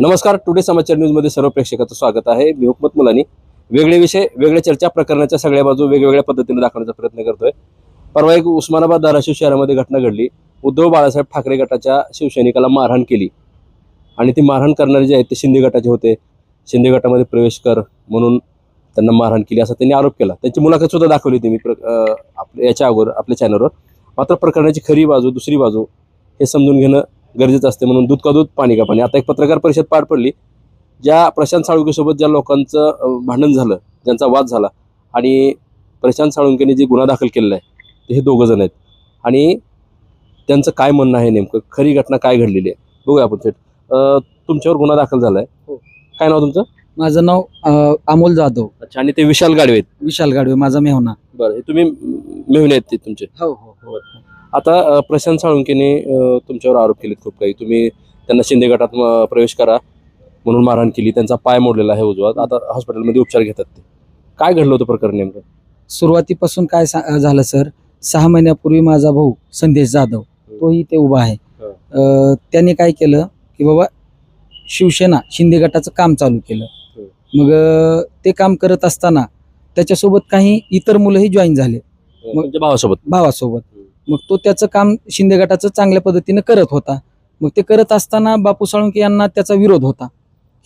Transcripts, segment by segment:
नमस्कार टुडे समाचार न्यूजमध्ये सर्व प्रेक्षकाचं स्वागत आहे. मी हुकमत मुलानी. वेगळे विषय वेगळ्या चर्चा प्रकरणाच्या सगळ्या बाजू वेगवेगळ्या पद्धतीने दाखवण्याचा प्रयत्न करतोय. परवा एक उस्मानाबाद धाराशिव शहरामध्ये घटना घडली. उद्धव बाळासाहेब ठाकरे गटाच्या शिवसैनिकाला मारहाण केली. आणि ती मारहाण करणारे जे आहेत ते शिंदे गटाचे होते. शिंदे गटामध्ये प्रवेश कर म्हणून त्यांना मारहाण केली असा त्यांनी आरोप केला. त्यांची मुलाखत सुद्धा दाखवली होती मी प्र आपल्या याच्या अगोदर आपल्या चॅनलवर मात्र प्रकरणाची खरी बाजू दुसरी बाजू हे समजून घेणं गरजेचं असते म्हणून दूध का दूध पाणी का पाणी. आता एक पत्रकार परिषद पार पडली ज्या प्रशांत साळुंकेसोबत ज्या लोकांचं भांडण झालं ज्यांचा वाद झाला आणि प्रशांत साळुंकेने जे गुन्हा दाखल केलेला आहे ते हे दोघं जण आहेत. आणि त्यांचं काय म्हणणं आहे नेमकं? खरी घटना काय घडलेली आहे? बघूया आपण थेट. तुमच्यावर गुन्हा दाखल झाला आहे हो. काय नाव तुमचं? माझं नाव अमोल जाधव. अच्छा आणि ते विशाल गाडवे आहेत. विशाल गाडवे माझा मेहना. बरं हे तुम्ही मेहुणे आहेत ते तुमचे. हो हो. आता प्रशांत साळुंकेने तुमच्यावर आरोप केलेत खूप काही. तुम्ही त्यांना शिंदे गटात प्रवेश करा म्हणून मारहाण केली. त्यांचा पाय मोडलेला आहे उजवा आता हॉस्पिटलमध्ये उपचार घेतात ते. काय घडलं होतं प्रकरण नेमकं? सुरुवातीपासून काय झालं सर? सहा महिन्यापूर्वी माझा भाऊ संदेश जाधव तोही ते उभा आहे. त्याने काय केलं की बाबा शिवसेना शिंदे गटाचं काम चालू केलं. मग ते काम करत असताना त्याच्यासोबत काही इतर मुलंही जॉईन झाले. तुमच्या भावासोबत? भावासोबत. मग तो त्याचं काम शिंदे गटाचं चांगल्या पद्धतीनं करत होता. मग ते करत असताना बापू साळुंके यांना त्याचा विरोध होता.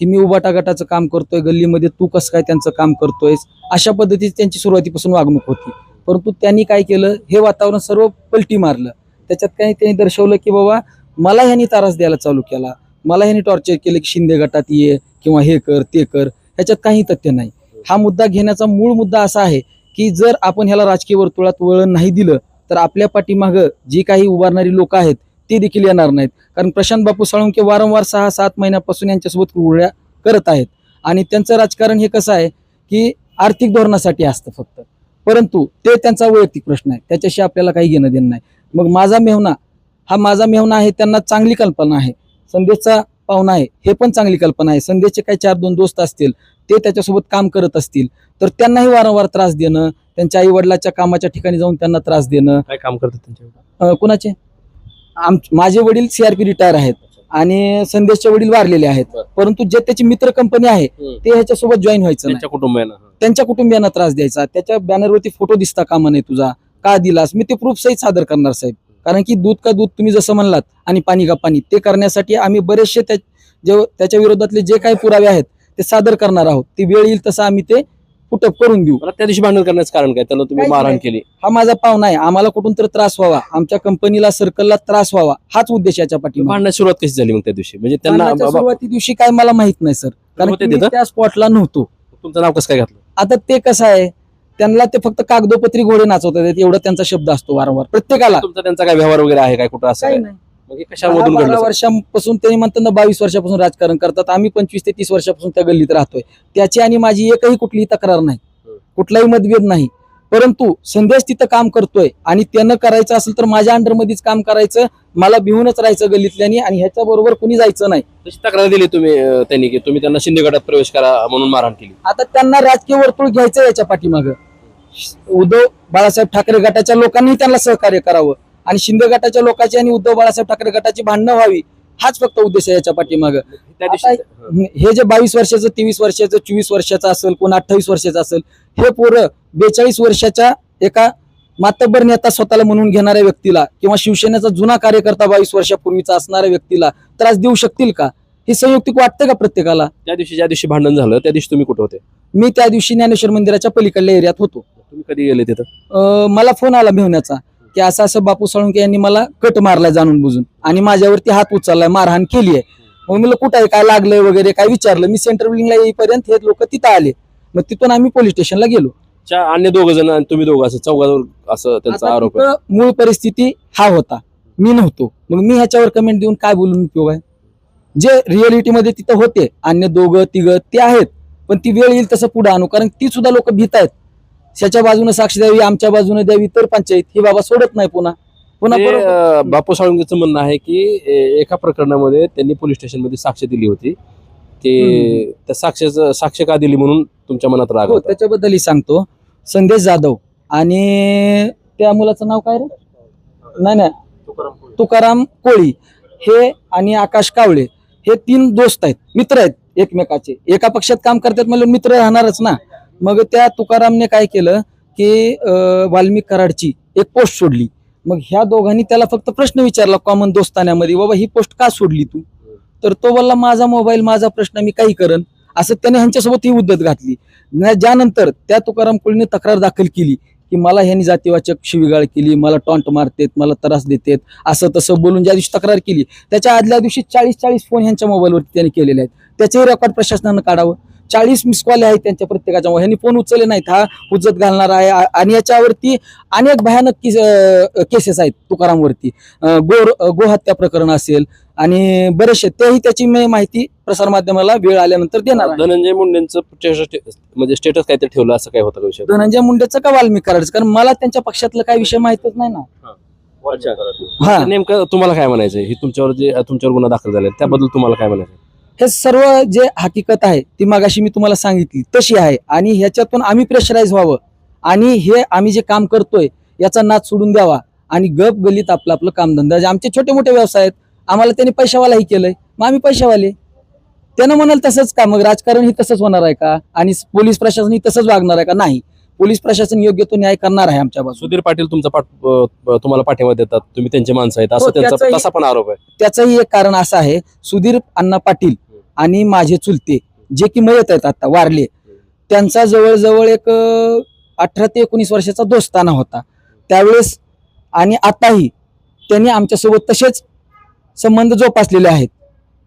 की मी उबाटा गटाचं काम करतोय गल्लीमध्ये तू कसं काय त्यांचं काम करतोयस? अशा पद्धतीची त्यांची सुरुवातीपासून वागणूक होती. परंतु त्यांनी काय केलं? हे वातावरण सर्व पलटी मारलं. त्याच्यात काही त्यांनी दर्शवलं की बाबा मला ह्यांनी तारास द्यायला चालू केला. मला ह्यांनी टॉर्चर केलं की शिंदे गटात ये किंवा हे कर ते कर. ह्याच्यात काही तथ्य नाही. हा मुद्दा घेण्याचा मूळ मुद्दा असा आहे की जर आपण ह्याला राजकीय वर्तुळात वळण नाही दिलं तर आपल्या पाठीमागं जी काही उभारणारी लोक आहेत ते देखील येणार नाहीत. कारण प्रशांत बापू साळुंके वारंवार सहा सात महिन्यापासून यांच्यासोबत कुरड्या करत आहेत. आणि त्यांचं राजकारण हे कसं आहे की आर्थिक धोरणासाठी असतं फक्त. परंतु ते त्यांचा वैयक्तिक प्रश्न आहे. त्याच्याशी आपल्याला काही घेणं देणं नाही. मग माझा मेहना हा माझा मेहना आहे त्यांना चांगली कल्पना आहे. संदेशचा पाहुणा आहे हे पण चांगली कल्पना आहे. संदेशचे काही चार दोन दोस्त असतील ते त्याच्यासोबत काम करत असतील. तर त्यांनाही वारंवार त्रास देणं त्यांच्या आई वडिलाच्या कामाच्या ठिकाणी जाऊन त्यांना त्रास देणं. काय काम करतात त्यांच्या अं, कुणाचे? आम माझे वडील सीआरपी रिटायर आहेत आणि संदेशचे वडील वारलेले आहेत. बरं. परंतु जे त्याची मित्र कंपनी आहे ते ह्याच्यासोबत जॉईन व्हायचं नाही. त्यांच्या कुटुंबियांना त्यांच्या कुटुंबियांना त्रास द्यायचा. त्याच्या बॅनरवरती फोटो दिसता कामा नाही तुझा. का दिलास? मी ते प्रूफ सहित सादर करणार साहेब. कारण की दूध का दूध तुम्ही जसं म्हणलात आणि पाणी का पाणी ते करण्यासाठी आम्ही बरेचसे त्या जे त्याच्या विरोधातले जे काही पुरावे आहेत ते सादर करणार आहोत. ती वेळ येईल तसं आम्ही ते पुटअप करून देऊ? मला त्या दिवशी भांडण करण्याचं कारण काय? त्याला तुम्ही मारहाण. केली. हा माझा पाहुणा आहे. आम्हाला कुठून तर त्रास व्हावा. आमच्या कंपनीला सर्कलला त्रास व्हावा. हाच उद्देश याच्या पाठीमागे. भांडण्याची सुरुवात कशी झाली मग त्या दिवशी? म्हणजे त्यांना बाबा सुरुवाती दिवशी काय मला माहीत नाही सर कारण होते की मी तिथं? त्या स्पॉटला नव्हतो. तुमचं नाव कसं काय घातलं? आता ते कसं आहे त्यांना ते फक्त कागदोपत्री घोडे नाचवतात. एवढा त्यांचा शब्द असतो वारंवार. प्रत्येकाला. तुमचा त्यांचा काय व्यवहार वगैरे आहे काय? कुठं असं काही काय? नाही. कशामधून बारा वर्षांपासून त्यांनी म्हणतात ना बावीस वर्षापासून राजकारण करतात. आम्ही पंचवीस ते तीस वर्षापासून त्या गल्लीत राहतोय. त्याची आणि माझी एकही कुठलीही तक्रार नाही. कुठलाही मतभेद नाही. परंतु संदेश तिथं काम करतोय आणि त्यानं करायचं असेल तर माझ्या अंडरमध्येच काम करायचं मला भिवूनच राहायचं गल्लीतल्यानी आणि ह्याच्या बरोबर कुणी जायचं नाही. तशी तक्रार दिली तुम्ही त्यांनी की तुम्ही त्यांना शिंदे गटात प्रवेश करा म्हणून मारहाण केली? आता त्यांना राजकीय वर्तुळ घ्यायचं याच्या पाठीमागं. उद्धव बाळासाहेब ठाकरे गटाच्या लोकांनी त्यांना सहकार्य करावं. आणि शिंदे गटाच्या लोकांची आणि उद्धव बाळासाहेब ठाकरे गटाची भांडणं व्हावी हाच फक्त उद्देश आहे याच्या पाठीमागं. हं. जे बावीस वर्षाचं तेवीस वर्षाचं चोवीस वर्षाचं असेल कोण अठ्ठावीस वर्षाचं असेल हे पोरं बेचाळीस वर्षाच्या एका मातब्बर नेता स्वतःला म्हणून घेणाऱ्या व्यक्तीला किंवा शिवसेनेचा जुना कार्यकर्ता बावीस वर्षापूर्वीचा असणाऱ्या व्यक्तीला त्रास देऊ शकतील का? हे संयुक्तिक वाटतं का प्रत्येकाला? त्या दिवशी ज्या दिवशी भांडण झालं त्या दिवशी तुम्ही कुठे होते? मी त्या दिवशी ज्ञानेश्वर मंदिराच्या पलीकडल्या एरियात होतो. तुम्ही कधी गेले तिथं? मला फोन आला भेवण्याचा की असं असं बापू साळुंके यांनी मला कट मारलाय जाणून बुजून. आणि माझ्यावरती हात उचललाय मारहाण केली आहे. मग म्हणलं कुठं आहे? काय लागलंय वगैरे? काय विचारलं? मी सेंटर बिल्डिंगला येईपर्यंत हे लोक तिथं आले. मग तिथून आम्ही पोलीस स्टेशनला गेलो. अन्य दोघ जण आणि तुम्ही दोघं असं चौघावर असं त्यांचा आरोप आहे मूळ परिस्थिती हा होता. मी नव्हतो. मग मी ह्याच्यावर कमेंट देऊन काय बोलून उपयोग आहे? जे रिअलिटीमध्ये तिथं होते अन्य दोघं तिघं ते आहेत. पण ती वेळ येईल तसं पुढे आणू. कारण ती सुद्धा लोक भीत आहेत. त्याच्या बाजूने साक्ष द्यावी आमच्या बाजूने द्यावी तर पंचायत. ही बाबा सोडत नाही पुन्हा. पुन्हा ते, परत- अं, बापू साळुंकेचं म्हणणं आहे की ए- एका प्रकरणामध्ये त्यांनी पोलीस स्टेशनमध्ये साक्ष दिली होती. ते हम्म. त्या साक्षाचं साक्ष का दिली म्हणून तुमच्या मनात राग हो होता? त्याच्याबद्दलही सांगतो. संदेश जाधव आणि त्या मुलाचं नाव काय रे? नाही नाही. तुकाराम कोळी. हे आणि आकाश कावळे. हे तीन दोस्त आहेत मित्र आहेत एकमेकाचे. एका पक्षात काम करतात म्हणजे मित्र राहणारच ना. मग त्या तुकारामने काय केलं की वाल्मिक कराडची एक पोस्ट सोडली. मग ह्या दोघांनी त्याला फक्त प्रश्न विचारला कॉमन दोस्तान्यामध्ये बाबा ही पोस्ट का सोडली तू? तर तो बोलला माझा मोबाईल माझा प्रश्न मी काही करन असं त्याने ह्यांच्यासोबत ही उद्धत घातली. ज्यानंतर त्या तुकाराम कुळीने तक्रार दाखल केली की मला ह्यांनी जातीवाचक शिवीगाळ केली मला टॉन्ट मारतेत मला त्रास देतेत. असं तसं बोलून ज्या दिवशी तक्रार केली त्याच्या आदल्या दिवशी चाळीस चाळीस फोन ह्यांच्या मोबाईलवरती त्यांनी केलेले आहेत. त्याचेही रेकॉर्ड प्रशासनानं काढावं. चाळीस मिस कॉल आहेत त्यांच्या प्रत्येकाच्या. ह्यांनी फोन उचलले नाहीत हा. उज्जत घालणार आहे. आणि याच्यावरती अनेक भयानक केसेस आहेत तुकारामवरती. अं, गो गोहत्या प्रकरण असेल आणि बरेचसे तेही त्याची मी माहिती प्रसारमाध्यमाला वेळ आल्यानंतर देणार आहे. धनंजय मुंडेंचं स्टेटस म्हणजे स्टेटस काहीतरी ठेवलं असं काय होतं विषय? धनंजय मुंडेचं का वाल्मिक करायचं कारण मला त्यांच्या पक्षातलं काही विषय माहितच नाही ना. हा. नेमकं तुम्हाला काय म्हणायचं ही तुमच्यावर जे तुमच्यावर गुन्हा दाखल झाले त्याबद्दल तुम्हाला काय म्हणायचं हे सर्व जे हकीकत आहे ती मागाशी मी तुम्हाला सांगितली. तशी आहे. आणि ह्याच्यातून आम्ही प्रेशराईज व्हावं. आणि हे आम्ही जे काम करतोय याचा नाद सोडून द्यावा. आणि गप गलीत आपलं आपलं कामधंदा. जे आमचे छोटे मोठे व्यवसाय आहेत आम्हाला त्यांनी पैशावालाही केलंय. मग आम्ही पैशावाले. त्यानं म्हणाल तसंच का? मग राजकारण ही तसंच होणार आहे का? आणि पोलीस प्रशासन ही तसंच वागणार आहे का? नाही. पोलीस प्रशासन योग्य तो न्याय करणार आहे आमच्या बाजूने. सुधीर पाटील तुमचा पाठ तुम्हाला पाठिंबा देतात. तुम्ही त्यांचे माणसं आहेत. असं हो, त्यांचा तसा पण आरोप आहे. त्याचंही एक कारण असं आहे. सुधीर अण्णा पाटील आणि माझे चुलते जे की मयत आहेत आता वारले. त्यांचा जवळजवळ एक अठरा ते एकोणीस वर्षाचा दोस्ताना होता. त्यावेळेस आणि आताही त्यांनी आमच्यासोबत तसेच संबंध जोपासलेले आहेत.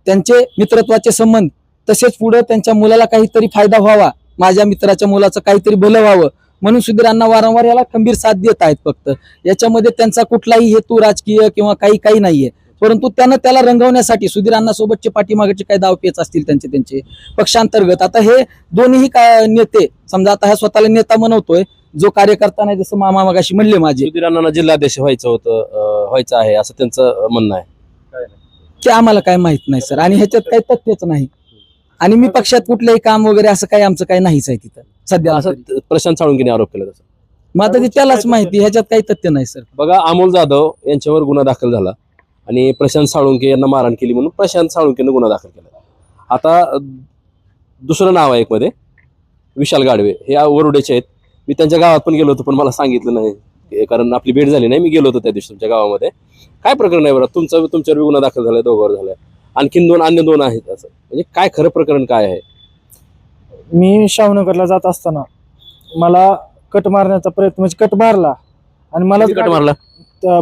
त्यांचे मित्रत्वाचे संबंध तसेच पुढे त्यांच्या मुलाला काहीतरी फायदा व्हावा माझ्या मित्राच्या मुलाचं काहीतरी भलं व्हावं म्हणून सुधीरांना वारंवार याला खंबीर साथ देत आहेत फक्त. याच्यामध्ये त्यांचा कुठलाही हेतू राजकीय किंवा काही काही नाहीये. परंतु त्यानं त्याला रंगवण्यासाठी सुधीरांना सोबतचे पाठीमागचे काही दावपेच असतील त्यांचे त्यांचे पक्षांतर्गत. आता हे दोन्ही का नेते समजा आता हा स्वतःला नेता म्हणवतोय जो कार्यकर्ता नाही जसं मामा मगाशी म्हणले माझे. सुधीर अण्णांना जिल्हाध्यक्ष व्हायचं होतं व्हायचं आहे असं त्यांचं म्हणणं आहे. की आम्हाला काय माहीत नाही सर. आणि ह्याच्यात काही तथ्यच नाही. आणि मी पक्षात कुठलंही काम वगैरे असं काही आमचं काही नाहीच आहे तिथं सध्या. असं प्रशांत साळुंकीने आरोप केला तसं. मग आता ते त्यालाच माहिती ह्याच्यात काही तथ्य नाही सर. बघा अमोल जाधव यांच्यावर गुन्हा दाखल झाला. आणि प्रशांत साळुंके यांना मारहाण केली म्हणून प्रशांत साळुंकेनं गुन्हा दाखल केला. आता दुसरं नाव आहे एक मध्ये विशाल गाडवे. हे वरुडेचे आहेत. मी त्यांच्या गावात पण गेलो होतो पण मला सांगितलं नाही. कारण आपली भेट झाली नाही मी गेलो होतो त्या दिवशी तुमच्या गावामध्ये. काय प्रकरण आहे बरं? तुमचं तुमच्यावर बी गुन्हा दाखल झालाय दोघांवर झालाय. आणखीन दोन अन्य दोन आहेत असं. म्हणजे काय खरं प्रकरण काय आहे? मी शाहूनगरला जात असताना मला कट मारण्याचा प्रयत्न म्हणजे कट मारला आणि मला कट मारला?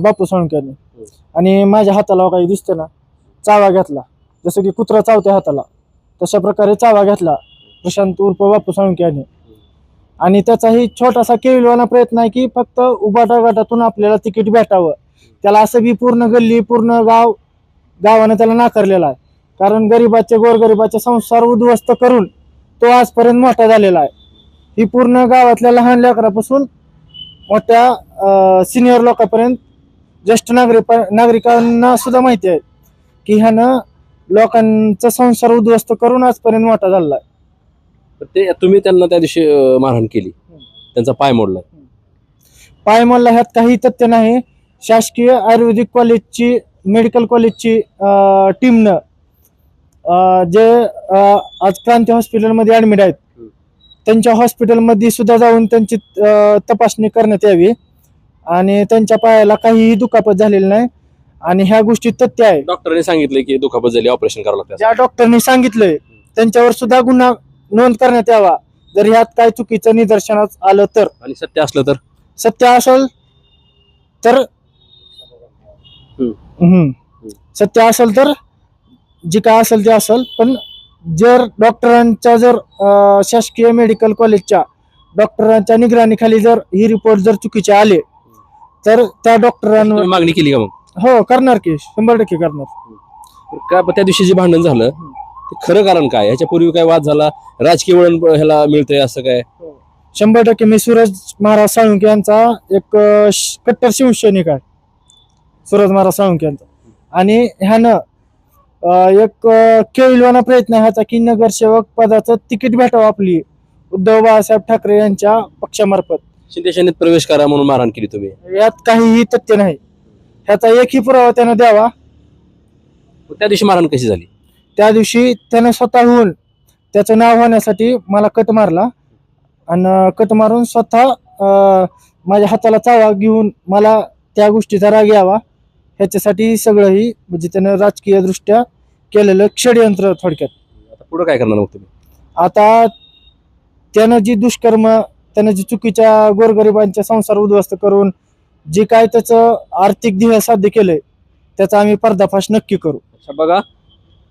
बापू साळुंक्याने आणि माझ्या हाताला हो काही दिसतं ना चावा घेतला. जसं की कुत्रा चावते हाताला तशा प्रकारे चावा घेतला. प्रशांत उर्फ बापू साळुंक्याने आणि. त्याचाही छोटासा केविलवाना प्रयत्न आहे की फक्त उबाटा आपल्याला तिकीट भेटावं. त्याला असं बी पूर्ण गल्ली पूर्ण गाव गावानं त्याला नाकारलेला आहे. कारण गरिबाचे गोरगरिबाचे संसार उद्ध्वस्त करून तो आजपर्यंत मोठा झालेला आहे. ही पूर्ण गावातल्या लहान लेकरापासून मोठ्या सिनियर लोकांपर्यंत ज्येष्ठ नागरिक नागरिकांना सुद्धा माहिती आहे की ह्यानं लोकांचा संसार उद्ध्वस्त करून आजपर्यंत मोठा तर ते तुम्ही त्यांना त्या दिवशी मारहाण केली. त्यांचा पाय मोडला. पाय मला ह्यात काही तथ्य नाही. शासकीय आयुर्वेदिक कॉलेजची मेडिकल कॉलेजची टीमनं जे आज क्रांती हॉस्पिटलमध्ये ॲडमिट आहेत त्यांच्या हॉस्पिटलमध्ये सुद्धा जाऊन त्यांची तपासणी करण्यात यावी. आणि त्यांच्या पायाला काहीही दुखापत झालेली नाही. आणि ह्या गोष्टी तथ्य आहे. डॉक्टरने सांगितले की दुखापत झाली ऑपरेशन करावं लागतं. ज्या डॉक्टरनी सांगितलंय त्यांच्यावर सुद्धा गुन्हा नोंद करण्यात यावा. जर ह्यात काय चुकीचं निदर्शनास आलं तर. आणि सत्य असलं तर? सत्य असेल तर हम्म. सत्य असेल तर जे काय असेल ते असेल पण जर डॉक्टरांच्या जर अं, शासकीय मेडिकल कॉलेजच्या डॉक्टरांच्या निगराणीखाली जर ही रिपोर्ट जर चुकीचे आले तर त्या डॉक्टरांवर तुम्ही मागणी केली का मग? हो करणार की शंभर टक्के करणार. का त्या दिवशी जे भांडण झालं ते खरं कारण काय? ह्याच्या पूर्वी काय वाद झाला? राजकीय वळण ह्याला मिळतंय असं काय? शंभर टक्के मी सूरज महाराज साळुंके यांचा एक अं, श- कट्टर शिवसैनिक आहे. सूरज महाराज साळुंके यांचा. आणि ह्यानं अं, एक अं, केविलवाना प्रयत्न ह्याचा की नगरसेवक पदाचं तिकीट भेटावं आपली. उद्धव बाळासाहेब ठाकरे यांच्या पक्षामार्फत. शिंदे सेनेत प्रवेश करा म्हणून मारहाण केली तुम्ही. यात काहीही तथ्य नाही. ह्याचा एकही पुरावा त्यानं द्यावा. मग त्या दिवशी मारहाण कशी झाली? त्या दिवशी त्याने स्वतःहून त्याचं नाव होण्यासाठी मला कट मारला. आणि कट मारून स्वतः अं, माझ्या हाताला चावा घेऊन मला त्या गोष्टीचा राग यावा. ह्याच्यासाठी सगळंही म्हणजे त्यानं राजकीय दृष्ट्या केलेलं षडयंत्र थोडक्यात. आता पुढे काय करणार मग तुम्ही? आता त्यानं जी दुष्कर्म त्यानं जी चुकीच्या गोरगरिबांचा संसार उद्ध्वस्त करून जे काय त्याचं आर्थिक ध्येय साध्य केलंय त्याचा आम्ही पर्दाफाश नक्की करू. अच्छा बघा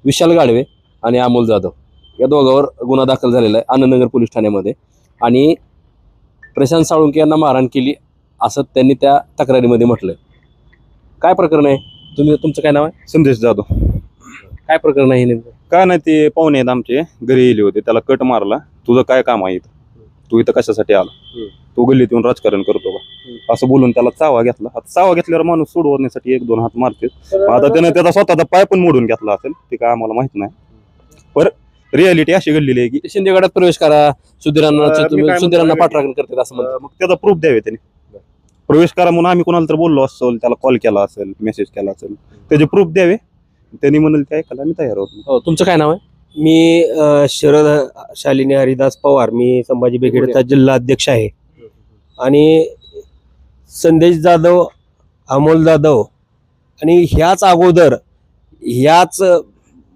विशाल गाडवे आणि अमोल जाधव या दोघांवर गुन्हा दाखल झालेला आहे आनंदनगर पोलीस ठाण्यामध्ये. आणि प्रशांत साळुंके यांना मारहाण केली असं त्यांनी त्या तक्रारीमध्ये म्हटलंय. काय प्रकरण आहे? तुम्ही तुमचं काय नाव आहे? संदेश जाधव. काय प्रकरण आहे हे नेमकं? काय नाही ते पाहुणे आहेत आमचे. घरी येले होते. त्याला कट मारला. तुझं काय काम आहे इथं? तू इथं कशासाठी आला. तू गल्लीत येऊन राजकारण करतो का? असं बोलून त्याला चावा घेतला. आता चावा घेतल्यावर माणूस सोडवण्यासाठी एक दोन हात मारते आता त्याने त्याचा स्वतःचा पाय पण मोडून घेतला असेल. ते काय आम्हाला माहीत नाही. पर रियालिटी अशी घडलेली आहे की ते शिंदे गटात प्रवेश करा सुधीरांना सुधीरांना पाठराखण करतात असं मग त्याचा प्रूफ द्यावे त्याने. प्रवेश करा म्हणून आम्ही कोणाला तर बोललो असेल त्याला कॉल केला असेल मेसेज केला असेल. त्याचे प्रूफ द्यावे. त्यांनी म्हणाल ते ऐकायला आम्ही तयार आहोत. हो, तुमचं काय नाव आहे? मी अ, शरद शालिनी हरिदास पवार मी संभाजी ब्रिगेडचा जिल्हा अध्यक्ष आहे. आणि संदेश जाधव अमोल जाधव आणि ह्याच अगोदर ह्याच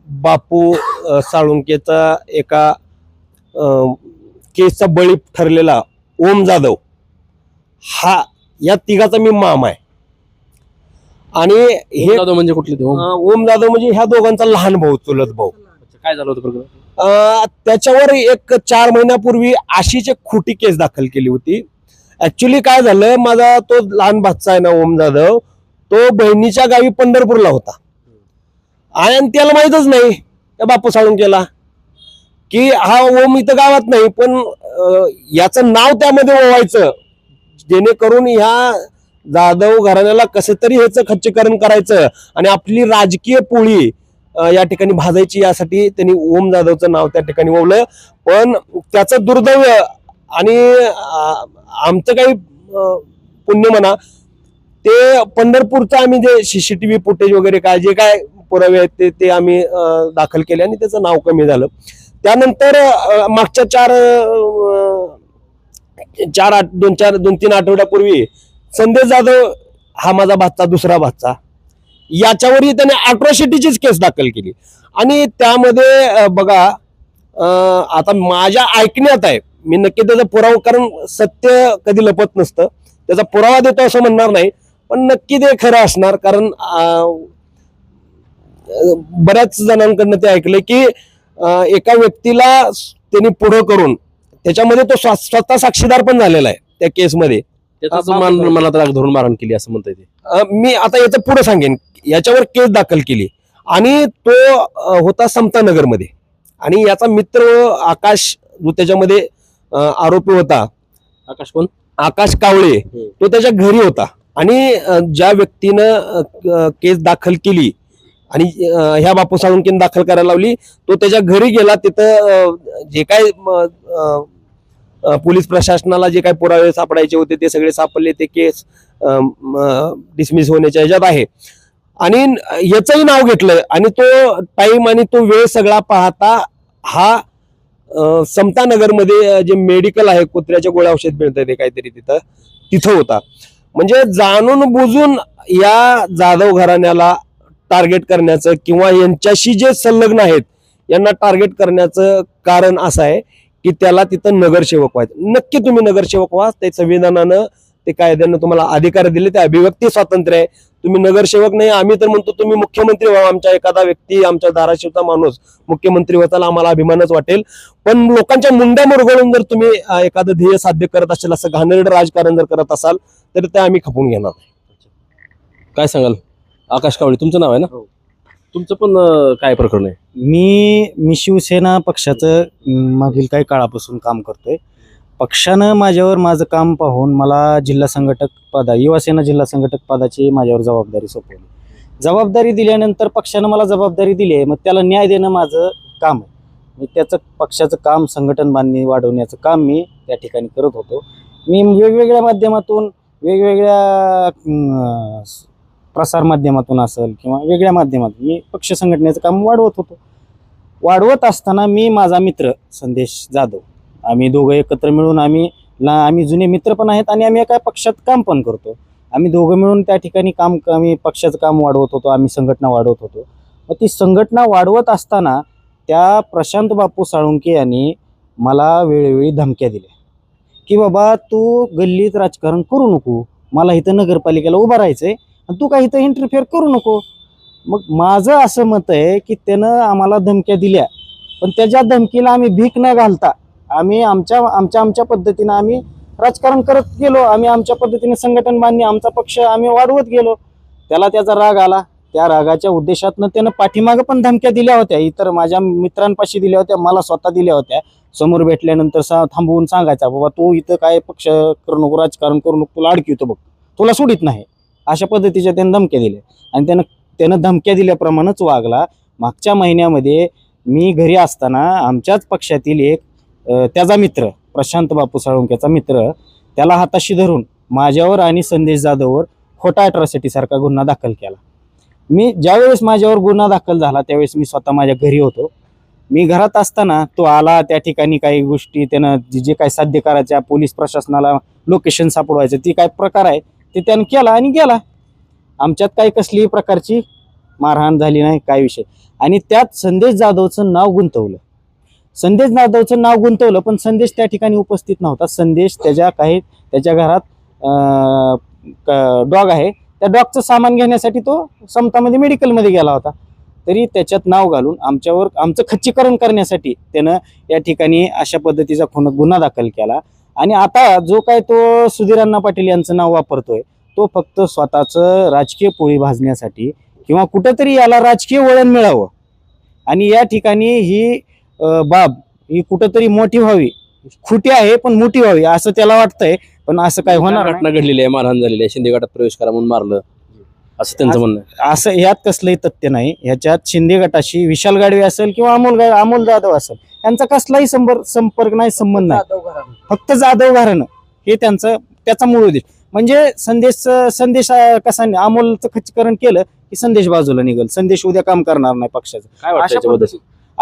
बापू अ, साळुंकेचा एका अ, केसचा बळी ठरलेला ओम जाधव हा या तिघाचा मी मामा आहे. आणि हे जाधव म्हणजे कुठले ते? अ, ओम जाधव म्हणजे ह्या दोघांचा लहान भाऊ चुलत भाऊ. काय झालं होतं प्रकरण? त्याच्यावर एक चार महिन्यापूर्वी अशीच एक खोटी केस दाखल केली होती. ऍक्च्युली काय झालं माझा तो लहान भाचा आहे ना ओम जाधव तो बहिणीच्या गावी पंढरपूरला होता. आणि त्याला माहीतच नाही त्या बापू साळून केला. की हा ओम इथं गावात नाही पण याचं नाव त्यामध्ये ओवायचं. जेणेकरून ह्या जाधव घराण्याला कसं तरी ह्याचं खच्चीकरण करायचं. आणि आपली राजकीय पोळी या ठिकाणी भाजायची यासाठी त्यांनी ओम जाधवचं नाव त्या ठिकाणी ओवलं. पण त्याचं दुर्दैव आणि आमचं काही पुण्य म्हणा ते पंढरपूरचं आम्ही जे सीसीटीव्ही फुटेज वगैरे काय जे काय पुरावे आहेत ते ते आम्ही दाखल केले आणि त्याचं नाव कमी झालं. त्यानंतर मागच्या चार चार आठ दोन चार दोन तीन आठवड्यापूर्वी संदेश जाधव हा माझा भातचा दुसरा भातचा. याच्यावरही त्याने अट्रॉसिटीचीच केस दाखल केली. आणि त्यामध्ये बघा आता माझ्या ऐकण्यात आहे मी नक्की त्याचा पुरावा कारण सत्य कधी लपत नसतं. त्याचा पुरावा देतो असं म्हणणार नाही पण नक्की ते खरं असणार कारण बऱ्याच जणांकडनं ते ऐकलंय की एका व्यक्तीला त्यांनी पुढं करून त्याच्यामध्ये तो स्व- स्वतः साक्षीदार पण झालेला आहे त्या केसमध्ये. मनात राग धरून मारहाण केली असं म्हणता येते मी आता याचं पुढे सांगेन. याच्यावर केस दाखल केली. आणि तो होता समतानगरमध्ये आणि याचा मित्र आकाश जो त्याच्यामध्ये आरोपी होता. आकाश कोण? आकाश कावळे. तो त्याच्या घरी होता. आणि ज्या व्यक्तीनं केस दाखल केली आणि ह्या बापू साळुंकेन दाखल करायला लावली तो त्याच्या घरी गेला. तिथं जे काय पोलीस प्रशासनाला जे काय पुरावे सापडायचे होते ते सगळे सापडले. ते केस डिसमिस होण्याच्या ह्याच्यात आहे. आणि याचंही नाव घेतलं आणि तो टाईम आणि तो वेळ सगळा पाहता हा समता समतानगरमध्ये जे मेडिकल आहे कुत्र्याच्या गोळ्या औषध मिळतं ते काहीतरी तिथं तिथं होता. म्हणजे जाणून बुजून या जाधव घराण्याला टार्गेट करण्याचं किंवा यांच्याशी जे संलग्न आहेत यांना टार्गेट करण्याचं कारण असं आहे की त्याला तिथं नगरसेवक व्हायचं. नक्की तुम्ही नगरसेवक व्हा ते संविधानानं ते कायद्यानं तुम्हाला अधिकार दिले ते अभिव्यक्ती स्वातंत्र्य आहे. तुम्ही नगरसेवक नाही आम्ही तर म्हणतो तुम्ही मुख्यमंत्री व्हा आमच्या एखादा व्यक्ती आमच्या धाराशिवचा माणूस मुख्यमंत्री होताना आम्हाला अभिमानच वाटेल. पण लोकांच्या मुंड्या मुरगळून जर तुम्ही एखादं ध्येय साध्य करत असेल असं घाणेरडं राजकारण जर करत असाल तर ते आम्ही खपून घेणार काय सांगाल? आकाश कावळे तुमचं नाव आहे ना? हो. तुमचं पण काय प्रकरण आहे? मी मी शिवसेना पक्षाचं मागील काही काळापासून काम करतोय. पक्षानं माझ्यावर माझं काम पाहून मला जिल्हा संघटक पदा युवासेना जिल्हा संघटक पदाची माझ्यावर जबाबदारी सोपवली. जबाबदारी दिल्यानंतर पक्षानं मला जबाबदारी दिली आहे मग त्याला न्याय देणं माझं काम आहे. मी त्याचं पक्षाचं काम संघटन बांधणी वाढवण्याचं काम मी त्या ठिकाणी करत होतो. मी वेगवेगळ्या माध्यमातून वेगवेगळ्या प्रसार माध्यमातून असेल किंवा वेगळ्या माध्यमातून मी पक्ष संघटनेचं काम वाढवत होतो. वाढवत असताना मी माझा मित्र संदेश जाधव आम्ही दोघं एकत्र मिळून आम्ही ला आम्ही जुने मित्र पण आहेत आणि आम्ही एका पक्षात काम पण करतो. आम्ही दोघं मिळून त्या ठिकाणी काम आम्ही पक्षाचं काम वाढवत होतो आम्ही संघटना वाढवत होतो. मग ती संघटना वाढवत असताना त्या प्रशांत बापू साळुंके यांनी मला वेळोवेळी धमक्या दिल्या. की बाबा तू गल्लीत राजकारण करू नको. मला इथं नगरपालिकेला उभं राहायचं आहे आणि तू काही इथं इंटरफेअर करू नको. मग माझं असं मत आहे की त्यानं आम्हाला धमक्या दिल्या. पण त्याच्या धमकीला आम्ही भीक न घालता आम्ही आमच्या आमच्या आमच्या पद्धतीनं आम्ही राजकारण करत गेलो. आम्ही आमच्या पद्धतीने संघटन बांधणे आमचा पक्ष आम्ही वाढवत गेलो. त्याला त्याचा राग आला. त्या रागाच्या उद्देशातनं त्यानं पाठीमागं पण धमक्या दिल्या होत्या. इतर माझ्या मित्रांपाशी दिल्या होत्या. मला स्वतः दिल्या होत्या. समोर भेटल्यानंतर सा थांबवून सांगायचा बाबा तू इथं काय पक्ष करू नको राजकारण करू नको. तुला अडकिवतो बघ. तुला सोडित नाही. अशा पद्धतीच्या त्यानं धमक्या दिल्या. आणि त्यानं त्यानं धमक्या दिल्याप्रमाणेच वागला. मागच्या महिन्यामध्ये मी घरी असताना आमच्याच पक्षातील एक त्याचा मित्र प्रशांत बापू साळुंक्याचा मित्र त्याला हाताशी धरून माझ्यावर आणि संदेश जाधववर खोटा अट्रॉसिटीसारखा गुन्हा दाखल केला. मी ज्यावेळेस माझ्यावर गुन्हा दाखल झाला त्यावेळेस मी स्वतः माझ्या घरी होतो. मी घरात असताना तो आला त्या ठिकाणी काही गोष्टी त्यानं जे जे काय साध्य करायच्या पोलीस प्रशासनाला लोकेशन सापडवायचं ती काय प्रकार आहे ते त्यानं केला आणि गेला. आमच्यात काही कसलीही प्रकारची मारहाण झाली नाही काय विषय. आणि त्यात संदेश जाधवचं नाव गुंतवलं. संदेश जाधवचं नाव गुंतवलं पण संदेश त्या ठिकाणी उपस्थित नव्हता. संदेश त्याच्या काही त्याच्या घरात डॉग आहे. त्या डॉगचं सामान घेण्यासाठी तो समतामध्ये मेडिकलमध्ये गेला होता. तरी त्याच्यात नाव घालून आमच्यावर आमचं खच्चीकरण करण्यासाठी त्यानं या ठिकाणी अशा पद्धतीचा खुन गुन्हा दाखल केला. आणि आता जो काय तो सुधीरांना पाटील यांचं नाव वापरतोय तो फक्त स्वतःचं राजकीय पोळी भाजण्यासाठी किंवा कुठंतरी याला राजकीय वळण मिळावं. आणि या ठिकाणी ही बाब ही कुठंतरी मोठी व्हावी. खोटी आहे पण मोठी व्हावी असं त्याला वाटतंय पण असं काय होणार. घटना घडलेली आहे मारहाण झालेली आहे शिंदे गटात प्रवेश करा म्हणून मारलं. असं त्यांचं म्हणणं आहे. असं ह्यात कसलंही तथ्य नाही. ह्याच्यात शिंदे गटाशी विशाल गाडवे असेल किंवा अमोल गा अमोल जाधव असेल यांचा कसलाही संपर्क संपर्क नाही संबंध नाही. फक्त जाधव घराणं हे त्यांचं त्याचा मूळ उद्देश. म्हणजे संदेश संदेश कसा नाही, अमोलचं खच्चीकरण केलं की संदेश बाजूला निघल. संदेश उद्या काम करणार नाही पक्षाचं. काय वाटतं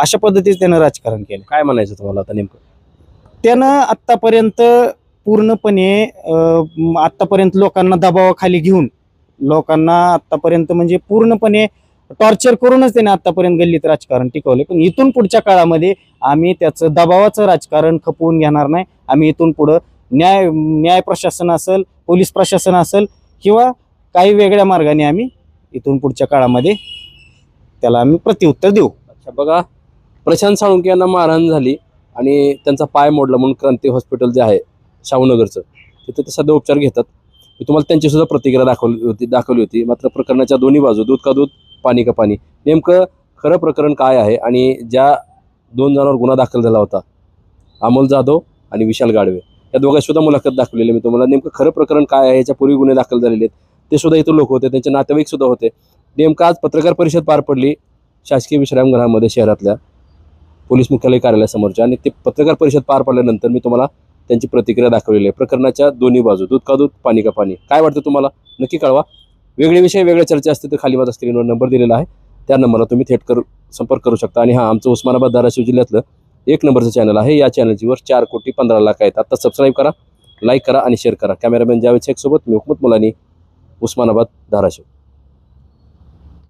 अशा पद्धतीचं त्यानं राजकारण केलं. काय म्हणायचं तुम्हाला आता नेमकं? त्यानं आत्तापर्यंत पूर्णपणे आत्तापर्यंत लोकांना दबावाखाली घेऊन लोकांना आत्तापर्यंत म्हणजे पूर्णपणे टॉर्चर करूनच त्याने आत्तापर्यंत गल्लीत राजकारण टिकवले पण इथून पुढच्या काळामध्ये आम्ही त्याचं दबावाचं राजकारण खपवून घेणार नाही. आम्ही इथून पुढं न्याय न्याय प्रशासन असेल पोलीस प्रशासन असेल किंवा काही वेगळ्या मार्गाने आम्ही इथून पुढच्या काळामध्ये त्याला आम्ही प्रत्युत्तर देऊ. अच्छा बघा प्रशांत साळुंके यांना मारहाण झाली आणि त्यांचा पाय मोडला म्हणून क्रांती हॉस्पिटल जे आहे शाहूनगरचं तिथे ते सध्या उपचार घेतात. मी तुम्हाला त्यांची सुद्धा प्रतिक्रिया दाखवली होती दाखवली होती. मात्र प्रकरणाच्या दोन्ही बाजू दूध का दूध पाणी का पाणी नेमकं खरं प्रकरण काय आहे आणि ज्या दोन जणांवर गुन्हा दाखल झाला होता अमोल जाधव आणि विशाल गाडवे या दोघांसुद्धा मुलाखत दाखवलेली मी तुम्हाला. नेमकं खरं प्रकरण काय आहे याच्यापूर्वी गुन्हे दाखल झालेले आहेत ते सुद्धा इथं लोक होते त्यांचे नातेवाईक सुद्धा होते. नेमकं आज पत्रकार परिषद पार पडली शासकीय विश्रामगृहामध्ये शहरातल्या. पोलीस मुख्यालय कार्यालयासमोरच्या आणि ते पत्रकार परिषद पार पडल्यानंतर मी तुम्हाला त्यांची प्रतिक्रिया दाखवलेली आहे. प्रकरणाच्या दोन्ही बाजू दूध का दूध पाणी का पाणी काय वाटतं तुम्हाला? नक्की कळवा. वेगळे विषय वेगळ्या चर्चा असते तर खाली माझा स्क्रीनवर नंबर दिलेला आहे. त्या नंबरला तुम्ही थेट करू संपर्क करू शकता. आणि हा आमचं उस्मानाबाद धाराशिव जिल्ह्यातलं एक नंबरचं चॅनल आहे. या चॅनलजीवर चार कोटी पंधरा लाख आहेत. आता सबस्क्राईब करा लाईक करा आणि शेअर करा. कॅमेरामॅन जावेद शेखसोबत मी हुकमत मुलानी उस्मानाबाद धाराशिव.